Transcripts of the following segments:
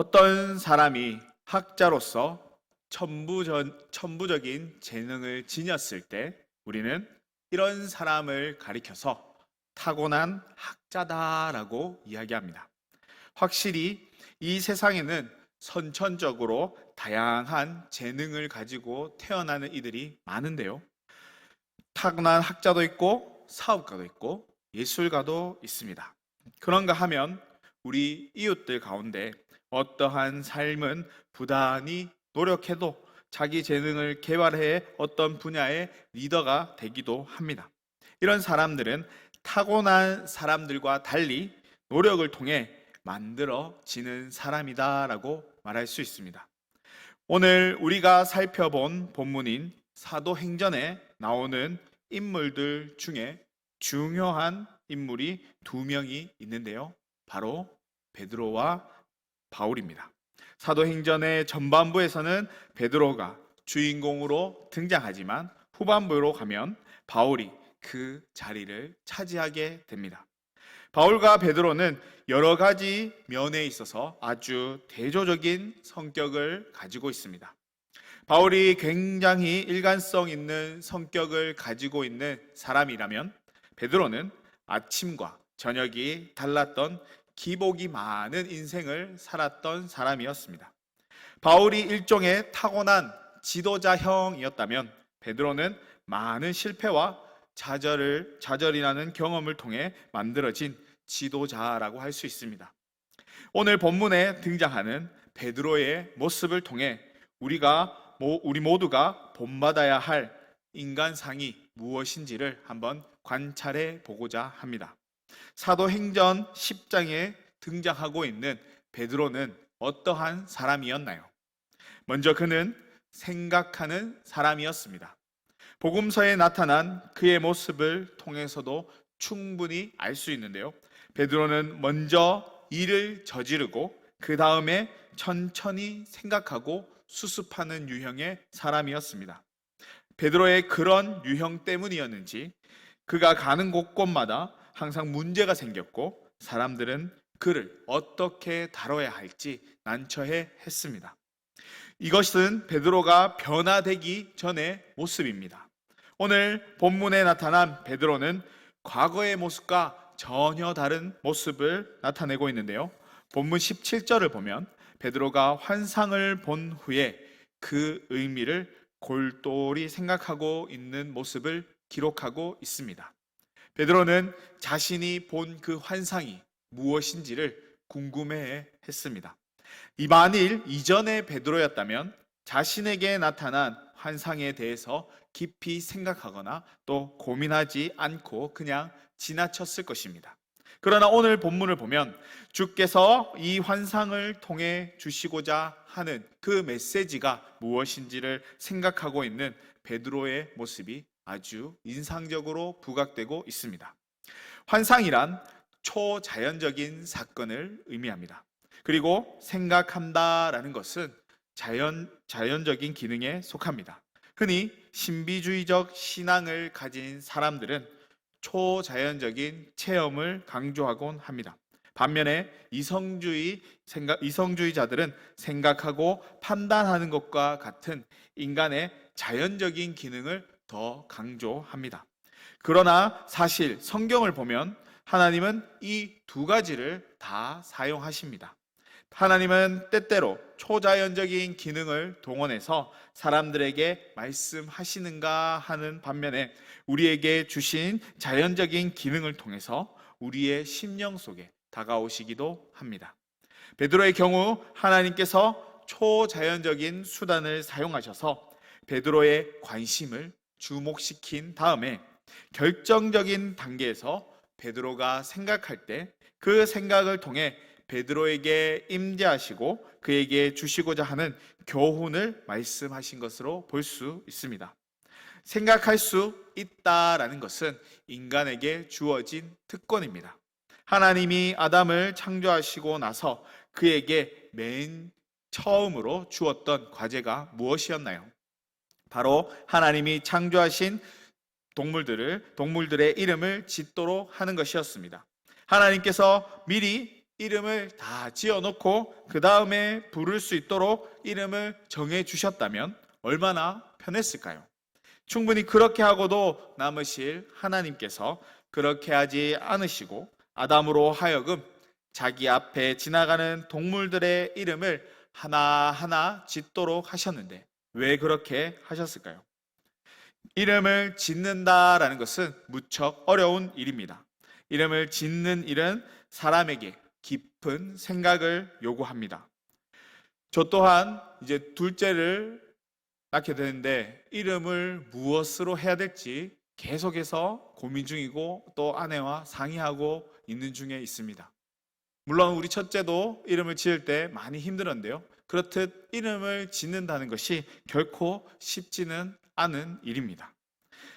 어떤 사람이 학자로서 천부전, 천부적인 재능을 지녔을 때 우리는 이런 사람을 가리켜서 타고난 학자다라고 이야기합니다. 확실히 이 세상에는 선천적으로 다양한 재능을 가지고 태어나는 이들이 많은데요. 타고난 학자도 있고 사업가도 있고 예술가도 있습니다. 그런가 하면 우리 이웃들 가운데 어떠한 삶은 부단히 노력해도 자기 재능을 개발해 어떤 분야의 리더가 되기도 합니다. 이런 사람들은 타고난 사람들과 달리 노력을 통해 만들어지는 사람이다라고 말할 수 있습니다. 오늘 우리가 살펴본 본문인 사도행전에 나오는 인물들 중에 중요한 인물이 두 명이 있는데요. 바로 베드로와 바울입니다. 사도행전의 전반부에서는 베드로가 주인공으로 등장하지만 후반부로 가면 바울이 그 자리를 차지하게 됩니다. 바울과 베드로는 여러 가지 면에 있어서 아주 대조적인 성격을 가지고 있습니다. 바울이 굉장히 일관성 있는 성격을 가지고 있는 사람이라면 베드로는 아침과 저녁이 달랐던 기복이 많은 인생을 살았던 사람이었습니다. 바울이 일종의 타고난 지도자형이었다면 베드로는 많은 실패와 좌절을 좌절이라는 경험을 통해 만들어진 지도자라고 할 수 있습니다. 오늘 본문에 등장하는 베드로의 모습을 통해 우리가 모- 우리 모두가 본받아야 할 인간상이 무엇인지를 한번 관찰해 보고자 합니다. 사도행전 10장에 등장하고 있는 베드로는 어떠한 사람이었나요? 먼저 그는 생각하는 사람이었습니다. 복음서에 나타난 그의 모습을 통해서도 충분히 알 수 있는데요. 베드로는 먼저 일을 저지르고 그 다음에 천천히 생각하고 수습하는 유형의 사람이었습니다. 베드로의 그런 유형 때문이었는지 그가 가는 곳곳마다 항상 문제가 생겼고 사람들은 그를 어떻게 다뤄야 할지 난처해 했습니다. 이것은 베드로가 변화되기 전의 모습입니다. 오늘 본문에 나타난 베드로는 과거의 모습과 전혀 다른 모습을 나타내고 있는데요. 본문 17절을 보면 베드로가 환상을 본 후에 그 의미를 골똘히 생각하고 있는 모습을 기록하고 있습니다. 베드로는 자신이 본 그 환상이 무엇인지를 궁금해 했습니다. 이 만일 이전의 베드로였다면 자신에게 나타난 환상에 대해서 깊이 생각하거나 또 고민하지 않고 그냥 지나쳤을 것입니다. 그러나 오늘 본문을 보면 주께서 이 환상을 통해 주시고자 하는 그 메시지가 무엇인지를 생각하고 있는 베드로의 모습이 아주 인상적으로 부각되고 있습니다. 환상이란 초자연적인 사건을 의미합니다. 그리고 생각한다라는 것은 자연, 자연적인 기능에 속합니다. 흔히 신비주의적 신앙을 가진 사람들은 초자연적인 체험을 강조하곤 합니다. 반면에 이성주의 생각, 이성주의자들은 생각하고 판단하는 것과 같은 인간의 자연적인 기능을 더 강조합니다. 그러나 사실 성경을 보면 하나님은 이 두 가지를 다 사용하십니다. 하나님은 때때로 초자연적인 기능을 동원해서 사람들에게 말씀하시는가 하는 반면에 우리에게 주신 자연적인 기능을 통해서 우리의 심령 속에 다가오시기도 합니다. 베드로의 경우 하나님께서 초자연적인 수단을 사용하셔서 베드로의 관심을 주목시킨 다음에 결정적인 단계에서 베드로가 생각할 때 그 생각을 통해 베드로에게 임재하시고 그에게 주시고자 하는 교훈을 말씀하신 것으로 볼 수 있습니다. 생각할 수 있다라는 것은 인간에게 주어진 특권입니다. 하나님이 아담을 창조하시고 나서 그에게 맨 처음으로 주었던 과제가 무엇이었나요? 바로 하나님이 창조하신 동물들을 동물들의 이름을 짓도록 하는 것이었습니다. 하나님께서 미리 이름을 다 지어 놓고 그 다음에 부를 수 있도록 이름을 정해 주셨다면 얼마나 편했을까요? 충분히 그렇게 하고도 남으실 하나님께서 그렇게 하지 않으시고 아담으로 하여금 자기 앞에 지나가는 동물들의 이름을 하나하나 짓도록 하셨는데 왜 그렇게 하셨을까요? 이름을 짓는다라는 것은 무척 어려운 일입니다. 이름을 짓는 일은 사람에게 깊은 생각을 요구합니다. 저 또한 이제 둘째를 낳게 되는데 이름을 무엇으로 해야 될지 계속해서 고민 중이고 또 아내와 상의하고 있는 중에 있습니다. 물론 우리 첫째도 이름을 지을 때 많이 힘들었는데요. 그렇듯 이름을 짓는다는 것이 결코 쉽지는 않은 일입니다.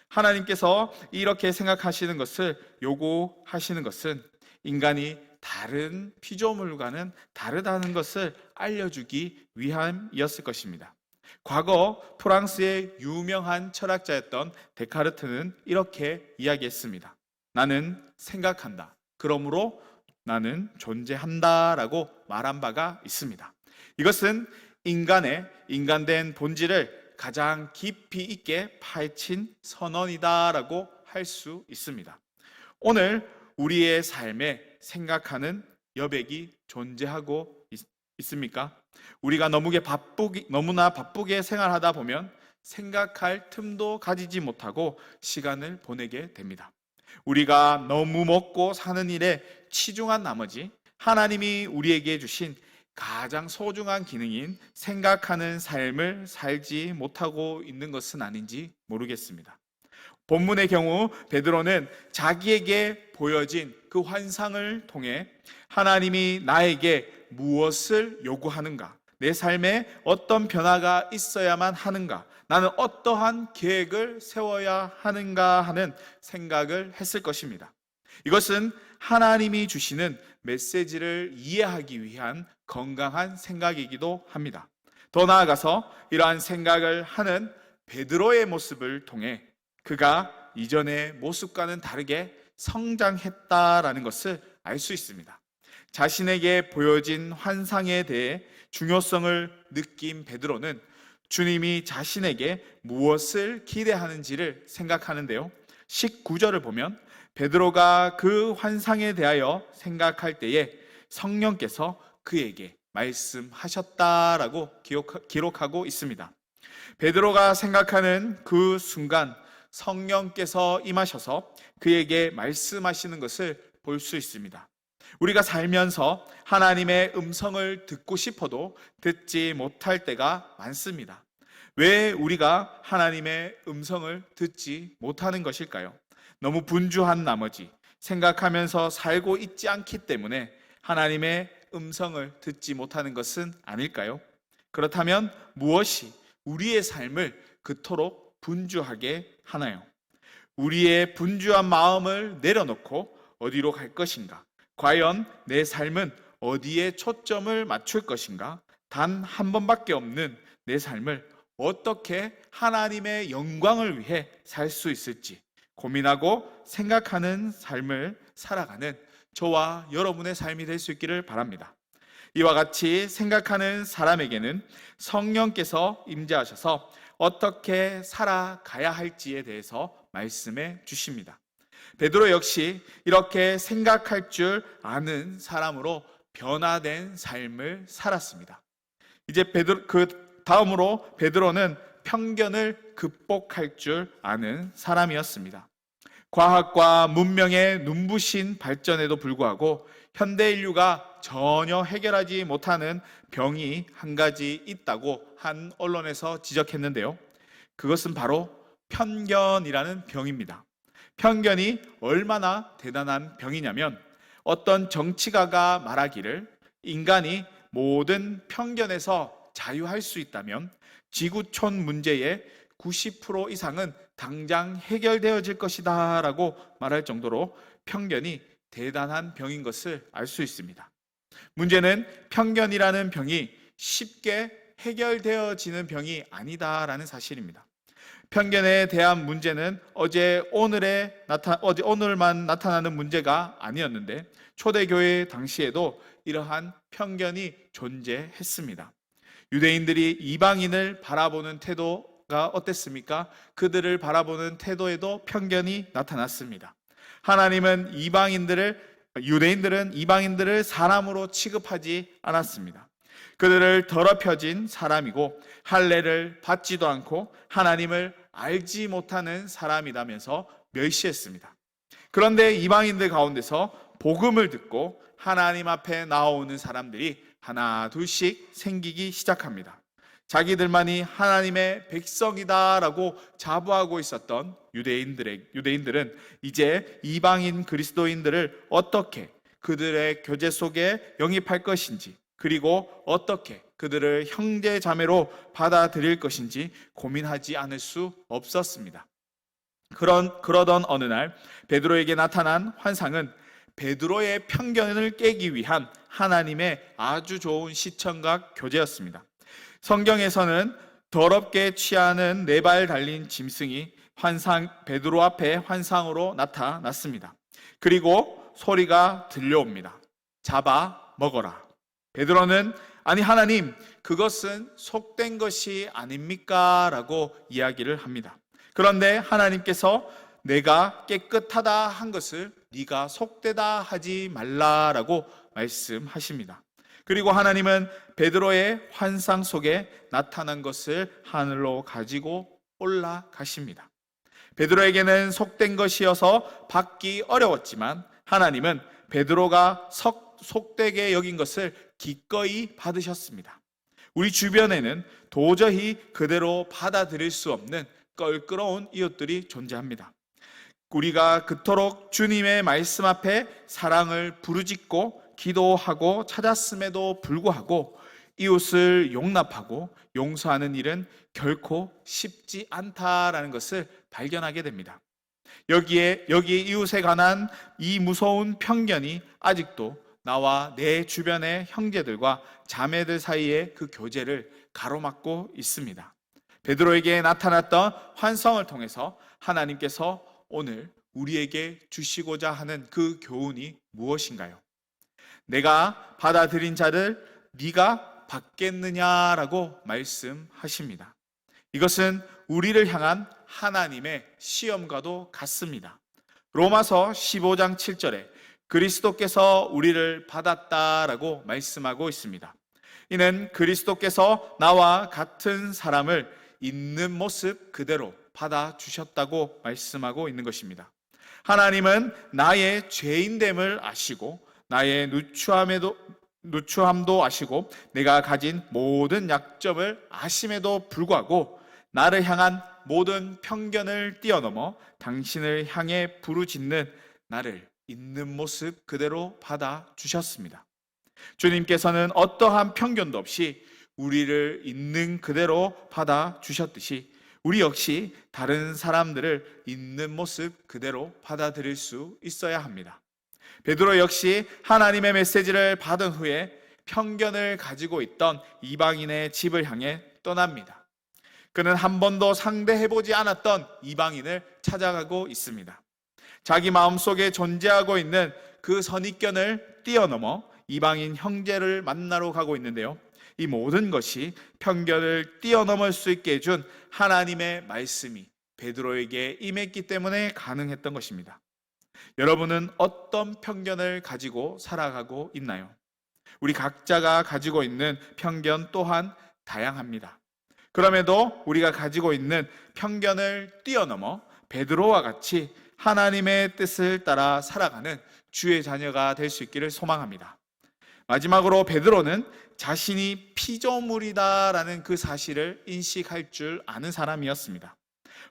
하나님께서 이렇게 생각하시는 것을 요구하시는 것은 인간이 다른 피조물과는 다르다는 것을 알려주기 위함이었을 것입니다. 과거 프랑스의 유명한 철학자였던 데카르트는 이렇게 이야기했습니다. 나는 생각한다. 그러므로 나는 존재한다라고 말한 바가 있습니다. 이것은 인간의 인간된 본질을 가장 깊이 있게 파헤친 선언이다라고 할 수 있습니다. 오늘 우리의 삶에 생각하는 여백이 존재하고 있, 있습니까? 우리가 너무게 바쁘게, 너무나 바쁘게 생활하다 보면 생각할 틈도 가지지 못하고 시간을 보내게 됩니다. 우리가 너무 먹고 사는 일에 치중한 나머지 하나님이 우리에게 주신 가장 소중한 기능인 생각하는 삶을 살지 못하고 있는 것은 아닌지 모르겠습니다. 본문의 경우 베드로는 자기에게 보여진 그 환상을 통해 하나님이 나에게 무엇을 요구하는가, 내 삶에 어떤 변화가 있어야만 하는가, 나는 어떠한 계획을 세워야 하는가 하는 생각을 했을 것입니다. 이것은 하나님이 주시는 메시지를 이해하기 위한 건강한 생각이기도 합니다. 더 나아가서 이러한 생각을 하는 베드로의 모습을 통해 그가 이전의 모습과는 다르게 성장했다라는 것을 알 수 있습니다. 자신에게 보여진 환상에 대해 중요성을 느낀 베드로는 주님이 자신에게 무엇을 기대하는지를 생각하는데요. 19절을 보면 베드로가 그 환상에 대하여 생각할 때에 성령께서 그에게 말씀하셨다라고 기록하고 있습니다. 베드로가 생각하는 그 순간 성령께서 임하셔서 그에게 말씀하시는 것을 볼 수 있습니다. 우리가 살면서 하나님의 음성을 듣고 싶어도 듣지 못할 때가 많습니다. 왜 우리가 하나님의 음성을 듣지 못하는 것일까요? 너무 분주한 나머지 생각하면서 살고 있지 않기 때문에 하나님의 음성을 듣지 못하는 것은 아닐까요? 그렇다면 무엇이 우리의 삶을 그토록 분주하게 하나요? 우리의 분주한 마음을 내려놓고 어디로 갈 것인가? 과연 내 삶은 어디에 초점을 맞출 것인가? 단 한 번밖에 없는 내 삶을 어떻게 하나님의 영광을 위해 살 수 있을지 고민하고 생각하는 삶을 살아가는 저와 여러분의 삶이 될 수 있기를 바랍니다. 이와 같이 생각하는 사람에게는 성령께서 임재하셔서 어떻게 살아가야 할지에 대해서 말씀해 주십니다. 베드로 역시 이렇게 생각할 줄 아는 사람으로 변화된 삶을 살았습니다. 이제 베드로 그 다음으로 베드로는 편견을 극복할 줄 아는 사람이었습니다. 과학과 문명의 눈부신 발전에도 불구하고 현대 인류가 전혀 해결하지 못하는 병이 한 가지 있다고 한 언론에서 지적했는데요. 그것은 바로 편견이라는 병입니다. 편견이 얼마나 대단한 병이냐면 어떤 정치가가 말하기를 인간이 모든 편견에서 자유할 수 있다면 지구촌 문제의 90% 이상은 당장 해결되어질 것이다 라고 말할 정도로 편견이 대단한 병인 것을 알 수 있습니다. 문제는 편견이라는 병이 쉽게 해결되어지는 병이 아니다라는 사실입니다. 편견에 대한 문제는 어제 오늘에 나타 어제 오늘만 나타나는 문제가 아니었는데 초대교회 당시에도 이러한 편견이 존재했습니다. 유대인들이 이방인을 바라보는 태도가 어땠습니까? 그들을 바라보는 태도에도 편견이 나타났습니다. 하나님은 이방인들을 유대인들은 이방인들을 사람으로 취급하지 않았습니다. 그들을 더럽혀진 사람이고 할례를 받지도 않고 하나님을 알지 못하는 사람이라면서 멸시했습니다. 그런데 이방인들 가운데서 복음을 듣고 하나님 앞에 나오는 사람들이 하나 둘씩 생기기 시작합니다. 자기들만이 하나님의 백성이다라고 자부하고 있었던 유대인들의 유대인들은 이제 이방인 그리스도인들을 어떻게 그들의 교제 속에 영입할 것인지 그리고 어떻게 그들을 형제 자매로 받아들일 것인지 고민하지 않을 수 없었습니다. 그런 그러던 어느 날 베드로에게 나타난 환상은 베드로의 편견을 깨기 위한 하나님의 아주 좋은 시청각 교제였습니다. 성경에서는 더럽게 취하는 네 발 달린 짐승이 환상 베드로 앞에 환상으로 나타났습니다. 그리고 소리가 들려옵니다. 잡아 먹어라. 베드로는 아니 하나님 그것은 속된 것이 아닙니까? 라고 이야기를 합니다. 그런데 하나님께서 내가 깨끗하다 한 것을 네가 속되다 하지 말라라고 말씀하십니다. 그리고 하나님은 베드로의 환상 속에 나타난 것을 하늘로 가지고 올라가십니다. 베드로에게는 속된 것이어서 받기 어려웠지만 하나님은 베드로가 석, 속되게 여긴 것을 기꺼이 받으셨습니다. 우리 주변에는 도저히 그대로 받아들일 수 없는 껄끄러운 이웃들이 존재합니다. 우리가 그토록 주님의 말씀 앞에 사랑을 부르짖고 기도하고 찾았음에도 불구하고 이웃을 용납하고 용서하는 일은 결코 쉽지 않다라는 것을 발견하게 됩니다. 여기에 여기 이웃에 관한 이 무서운 편견이 아직도 나와 내 주변의 형제들과 자매들 사이의 그 교제를 가로막고 있습니다. 베드로에게 나타났던 환성을 통해서 하나님께서 오늘 우리에게 주시고자 하는 그 교훈이 무엇인가요? 내가 받아들인 자를 네가 받겠느냐라고 말씀하십니다. 이것은 우리를 향한 하나님의 시험과도 같습니다. 로마서 15장 7절에 그리스도께서 우리를 받았다라고 말씀하고 있습니다. 이는 그리스도께서 나와 같은 사람을 있는 모습 그대로 받아 주셨다고 말씀하고 있는 것입니다. 하나님은 나의 죄인됨을 아시고 나의 누추함에도 누추함도 아시고 내가 가진 모든 약점을 아심에도 불구하고 나를 향한 모든 편견을 뛰어넘어 당신을 향해 부르짖는 나를 있는 모습 그대로 받아 주셨습니다. 주님께서는 어떠한 편견도 없이 우리를 있는 그대로 받아 주셨듯이 우리 역시 다른 사람들을 있는 모습 그대로 받아들일 수 있어야 합니다. 베드로 역시 하나님의 메시지를 받은 후에 편견을 가지고 있던 이방인의 집을 향해 떠납니다. 그는 한 번도 상대해보지 않았던 이방인을 찾아가고 있습니다. 자기 마음속에 존재하고 있는 그 선입견을 뛰어넘어 이방인 형제를 만나러 가고 있는데요. 이 모든 것이 편견을 뛰어넘을 수 있게 해준 하나님의 말씀이 베드로에게 임했기 때문에 가능했던 것입니다. 여러분은 어떤 편견을 가지고 살아가고 있나요? 우리 각자가 가지고 있는 편견 또한 다양합니다. 그럼에도 우리가 가지고 있는 편견을 뛰어넘어 베드로와 같이 하나님의 뜻을 따라 살아가는 주의 자녀가 될 수 있기를 소망합니다. 마지막으로 베드로는 자신이 피조물이다라는 그 사실을 인식할 줄 아는 사람이었습니다.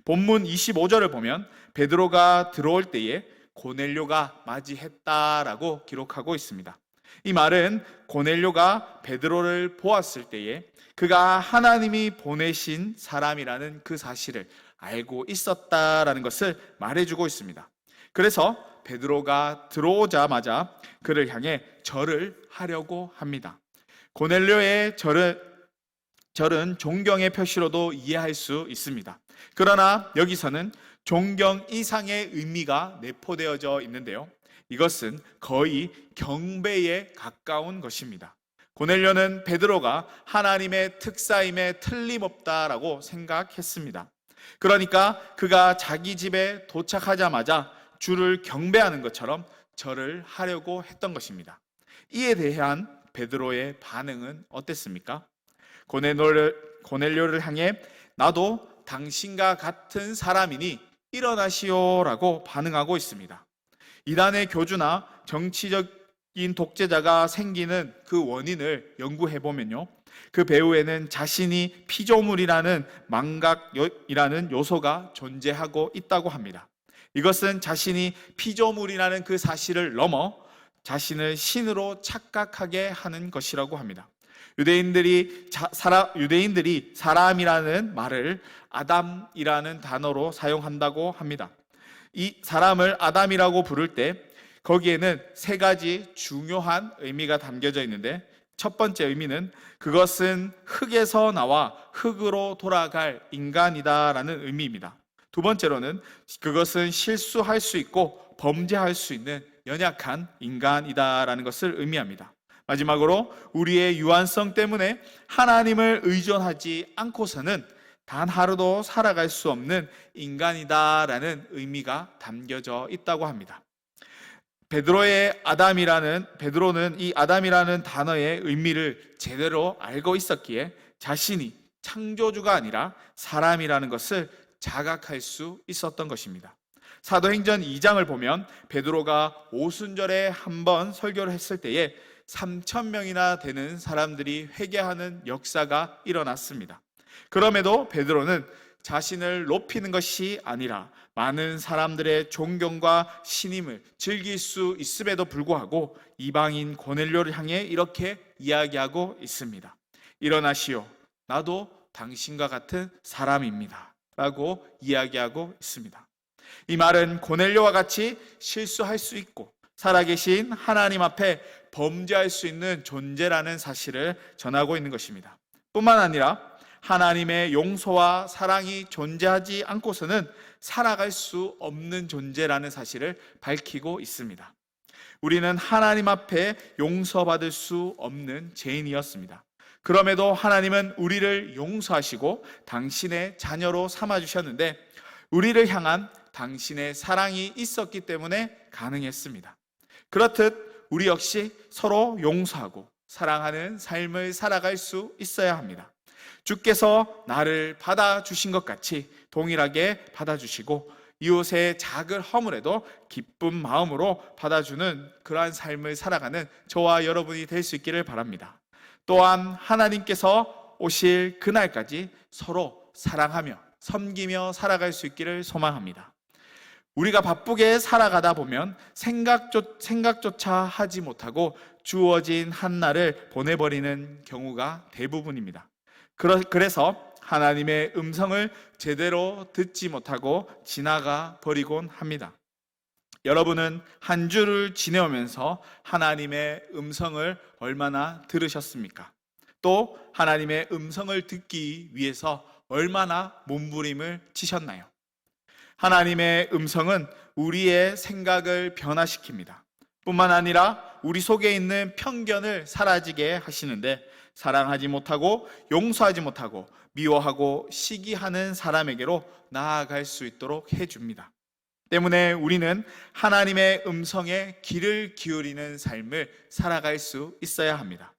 본문 25절을 보면 베드로가 들어올 때에 고넬료가 맞이했다라고 기록하고 있습니다. 이 말은 고넬료가 베드로를 보았을 때에 그가 하나님이 보내신 사람이라는 그 사실을 알고 있었다라는 것을 말해주고 있습니다. 그래서 베드로가 들어오자마자 그를 향해 절을 하려고 합니다. 고넬료의 절은, 절은 존경의 표시로도 이해할 수 있습니다. 그러나 여기서는 존경 이상의 의미가 내포되어져 있는데요. 이것은 거의 경배에 가까운 것입니다. 고넬료는 베드로가 하나님의 특사임에 틀림없다라고 생각했습니다. 그러니까 그가 자기 집에 도착하자마자 주를 경배하는 것처럼 절을 하려고 했던 것입니다. 이에 대한 베드로의 반응은 어땠습니까? 고넬료를, 고넬료를 향해 나도 당신과 같은 사람이니 일어나시오라고 반응하고 있습니다. 이단의 교주나 정치적인 독재자가 생기는 그 원인을 연구해 보면요. 그 배후에는 자신이 피조물이라는 망각이라는 요소가 존재하고 있다고 합니다. 이것은 자신이 피조물이라는 그 사실을 넘어 자신을 신으로 착각하게 하는 것이라고 합니다. 유대인들이 자, 사람, 유대인들이 사람이라는 말을 아담이라는 단어로 사용한다고 합니다. 이 사람을 아담이라고 부를 때 거기에는 세 가지 중요한 의미가 담겨져 있는데 첫 번째 의미는 그것은 흙에서 나와 흙으로 돌아갈 인간이다라는 의미입니다. 두 번째로는 그것은 실수할 수 있고 범죄할 수 있는 연약한 인간이다라는 것을 의미합니다. 마지막으로 우리의 유한성 때문에 하나님을 의존하지 않고서는 단 하루도 살아갈 수 없는 인간이다라는 의미가 담겨져 있다고 합니다. 베드로의 아담이라는 베드로는 이 아담이라는 단어의 의미를 제대로 알고 있었기에 자신이 창조주가 아니라 사람이라는 것을 자각할 수 있었던 것입니다. 사도행전 2장을 보면 베드로가 오순절에 한 번 설교를 했을 때에 3천 명이나 되는 사람들이 회개하는 역사가 일어났습니다. 그럼에도 베드로는 자신을 높이는 것이 아니라 많은 사람들의 존경과 신임을 즐길 수 있음에도 불구하고 이방인 고넬료를 향해 이렇게 이야기하고 있습니다. 일어나시오. 나도 당신과 같은 사람입니다. 라고 이야기하고 있습니다. 이 말은 고넬료와 같이 실수할 수 있고 살아계신 하나님 앞에 범죄할 수 있는 존재라는 사실을 전하고 있는 것입니다. 뿐만 아니라 하나님의 용서와 사랑이 존재하지 않고서는 살아갈 수 없는 존재라는 사실을 밝히고 있습니다. 우리는 하나님 앞에 용서받을 수 없는 죄인이었습니다. 그럼에도 하나님은 우리를 용서하시고 당신의 자녀로 삼아주셨는데 우리를 향한 당신의 사랑이 있었기 때문에 가능했습니다. 그렇듯 우리 역시 서로 용서하고 사랑하는 삶을 살아갈 수 있어야 합니다. 주께서 나를 받아주신 것 같이 동일하게 받아주시고 이웃의 작은 허물에도 기쁜 마음으로 받아주는 그러한 삶을 살아가는 저와 여러분이 될 수 있기를 바랍니다. 또한 하나님께서 오실 그날까지 서로 사랑하며 섬기며 살아갈 수 있기를 소망합니다. 우리가 바쁘게 살아가다 보면 생각조, 생각조차 하지 못하고 주어진 한 날을 보내버리는 경우가 대부분입니다. 그래서 하나님의 음성을 제대로 듣지 못하고 지나가 버리곤 합니다. 여러분은 한 주를 지내오면서 하나님의 음성을 얼마나 들으셨습니까? 또 하나님의 음성을 듣기 위해서 얼마나 몸부림을 치셨나요? 하나님의 음성은 우리의 생각을 변화시킵니다. 뿐만 아니라 우리 속에 있는 편견을 사라지게 하시는데 사랑하지 못하고 용서하지 못하고 미워하고 시기하는 사람에게로 나아갈 수 있도록 해줍니다. 때문에 우리는 하나님의 음성에 귀를 기울이는 삶을 살아갈 수 있어야 합니다.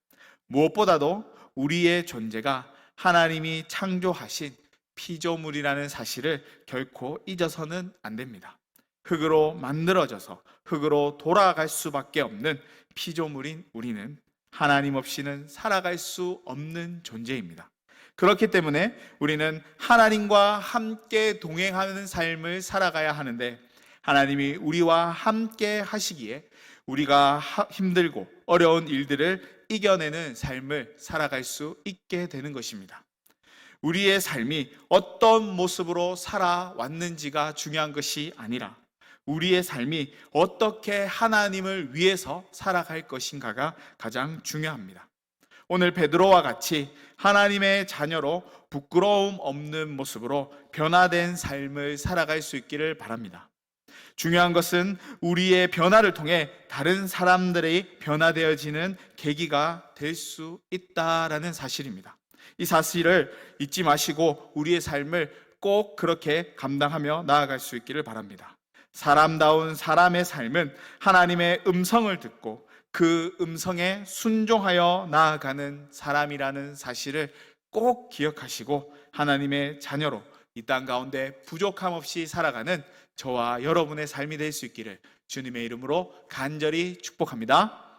무엇보다도 우리의 존재가 하나님이 창조하신 피조물이라는 사실을 결코 잊어서는 안 됩니다. 흙으로 만들어져서 흙으로 돌아갈 수밖에 없는 피조물인 우리는 하나님 없이는 살아갈 수 없는 존재입니다. 그렇기 때문에 우리는 하나님과 함께 동행하는 삶을 살아가야 하는데 하나님이 우리와 함께 하시기에 우리가 힘들고 어려운 일들을 이겨내는 삶을 살아갈 수 있게 되는 것입니다. 우리의 삶이 어떤 모습으로 살아왔는지가 중요한 것이 아니라 우리의 삶이 어떻게 하나님을 위해서 살아갈 것인가가 가장 중요합니다. 오늘 베드로와 같이 하나님의 자녀로 부끄러움 없는 모습으로 변화된 삶을 살아갈 수 있기를 바랍니다. 중요한 것은 우리의 변화를 통해 다른 사람들이 변화되어지는 계기가 될 수 있다라는 사실입니다. 이 사실을 잊지 마시고 우리의 삶을 꼭 그렇게 감당하며 나아갈 수 있기를 바랍니다. 사람다운 사람의 삶은 하나님의 음성을 듣고 그 음성에 순종하여 나아가는 사람이라는 사실을 꼭 기억하시고 하나님의 자녀로 이 땅 가운데 부족함 없이 살아가는 저와 여러분의 삶이 될 수 있기를 주님의 이름으로 간절히 축복합니다.